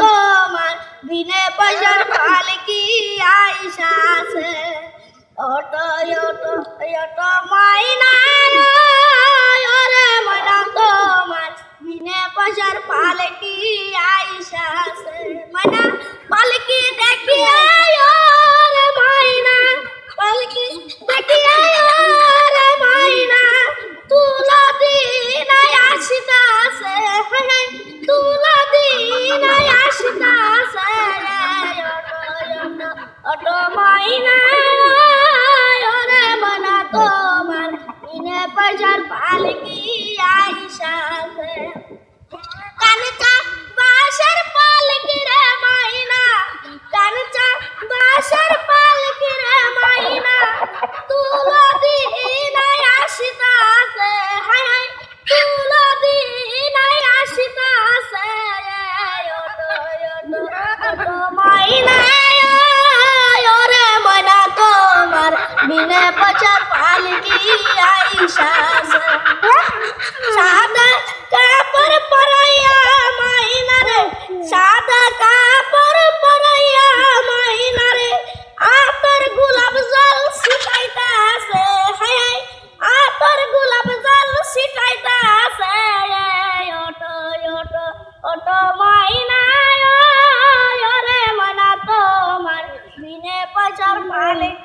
তোমার। বিনে পয়সার পালকি আইসা আছে? Auto auto auto rồi mãi nắng সাদা কাপড় পরাইয়া মাইনা রে সাদা কাপড় পরাইয়া মাইনা রে আতর গোলাপ জল শিখাইতা আছে হায় হায় আতর গোলাপ জল শিখাইতা আছে ওটো ওটো ওটো বিনে পয়সার মালিক